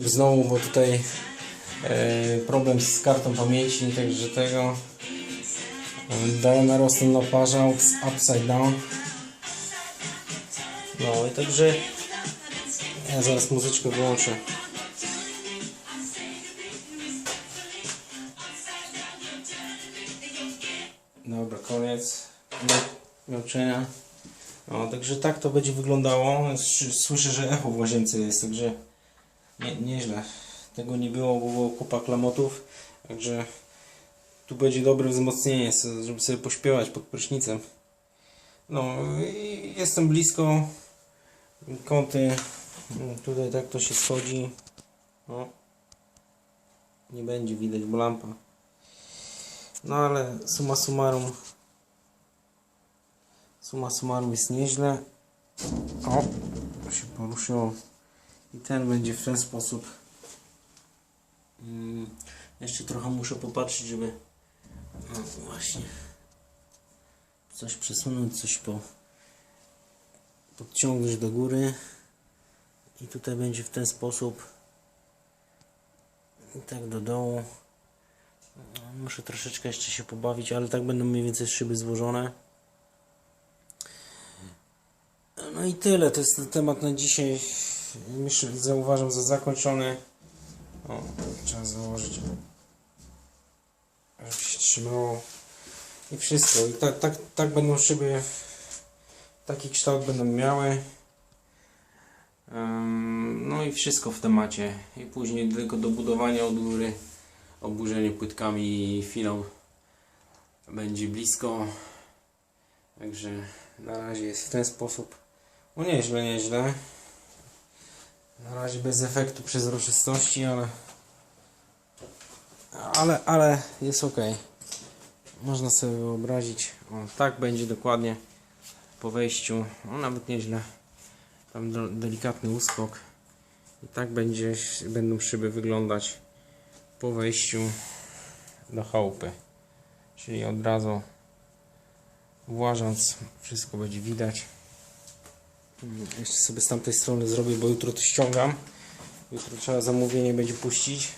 Znowu, bo tutaj e, problem z kartą pamięci, także tego dałem rosną na parza ups- upside down. No i także ja zaraz muzyczkę wyłączę. Dobra, koniec męczenia. No, także tak to będzie wyglądało. Sz- Słyszę, że echo w łazience jest, także nie, nieźle. Tego nie było, bo było kupa klamotów. Także tu będzie dobre wzmocnienie, żeby sobie pośpiewać pod prysznicem. No i jestem blisko. Kąty. Tutaj tak to się schodzi. No. Nie będzie widać, bo lampa. No ale summa summarum. Summa summarum jest nieźle. O, się poruszyło. I ten będzie w ten sposób. Mm, jeszcze trochę muszę popatrzeć, żeby no właśnie coś przesunąć, coś po podciągnąć do góry. I tutaj będzie w ten sposób. I tak do dołu. No, Muszę troszeczkę jeszcze się pobawić, ale tak będą mniej więcej szyby złożone. No i tyle, to jest temat na dzisiaj. Myślę, zauważam za zakończony. O, trzeba założyć, żeby się trzymało. I wszystko. I tak, tak, tak będą szyby, taki kształt będą miały. No i wszystko w temacie. I później tylko do budowania od góry, oburzenie płytkami i filą będzie blisko. Także na razie jest w ten sposób. No nieźle, nieźle. Na razie bez efektu przezroczystości, ale ale, ale jest ok. Można sobie wyobrazić. O, tak będzie dokładnie po wejściu. No, nawet nieźle. Tam delikatny uskok. I tak będzie, będą szyby wyglądać po wejściu do chałupy. Czyli od razu włażąc wszystko będzie widać. Jeszcze sobie z tamtej strony zrobię, bo jutro to ściągam. Jutro trzeba zamówienie będzie puścić.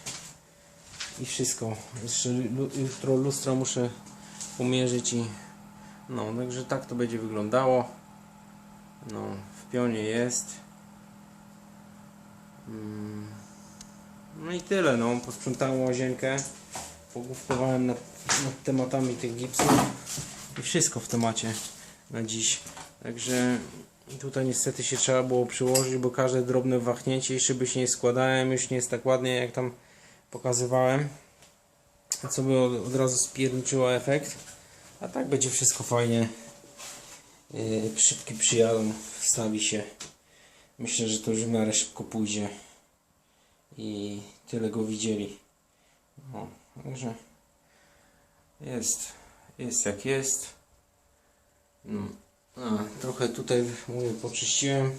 I wszystko. Jeszcze jutro lustra muszę umierzyć i no, także tak to będzie wyglądało. No, w pionie jest. Mm. No i tyle, no. Posprzątałem łazienkę. Pogłówkowałem nad, nad tematami tych gipsów. I wszystko w temacie na dziś. Także tutaj niestety się trzeba było przyłożyć, bo każde drobne wahnięcie i szyby się nie składałem. Już nie jest tak ładnie jak tam pokazywałem. Co by od, od razu spierniczyło efekt. A tak będzie wszystko fajnie. Yy, szybki przyjadą, wstawi się. Myślę, że to już w miarę szybko pójdzie. I tyle go widzieli. No, także jest, jest jak jest. No. A, trochę tutaj mówię, poczyściłem.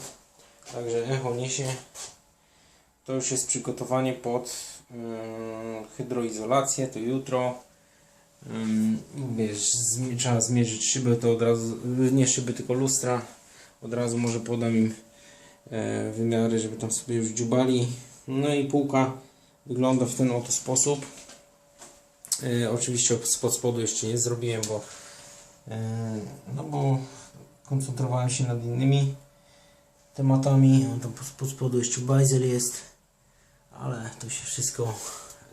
Także echo niesie. To już jest przygotowanie pod ym, hydroizolację. To jutro. Ym, wiesz, zmi- trzeba zmierzyć szybę, to od razu, nie szyby, tylko lustra. Od razu może podam im e, wymiary, żeby tam sobie już dziubali. No i półka wygląda w ten oto sposób. E, oczywiście spod spodu jeszcze nie zrobiłem, bo e, bo koncentrowałem się nad innymi tematami. Tam pod spodu jeszcze bajzel jest, ale to się wszystko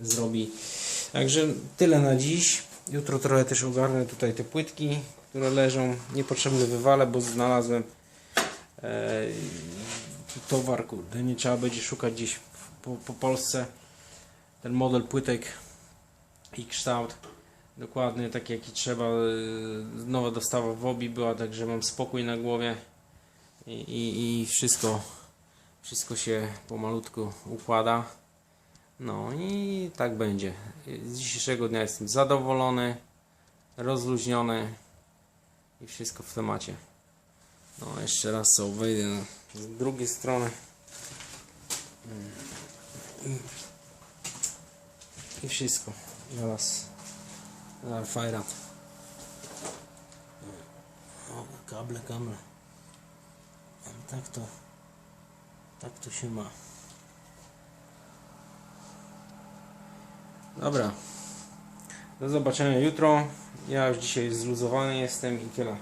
zrobi. Także tyle na dziś. Jutro trochę też ogarnę tutaj te płytki, które leżą. Niepotrzebne wywalę, bo znalazłem e, towar, kurde, nie trzeba będzie szukać gdzieś po, po Polsce. Ten model płytek i kształt dokładny taki jaki trzeba. e, Nowa dostawa w obi była, także mam spokój na głowie i, i, i wszystko, wszystko się pomalutku układa. No i tak będzie. Z dzisiejszego dnia jestem zadowolony, rozluźniony i wszystko w temacie. No jeszcze raz sobie wejdę z drugiej strony. I wszystko. Zaraz Fajrat. O, kable, kable. Tak to, tak to się ma. Dobra. Do zobaczenia jutro. Ja już dzisiaj zluzowany jestem i tyle.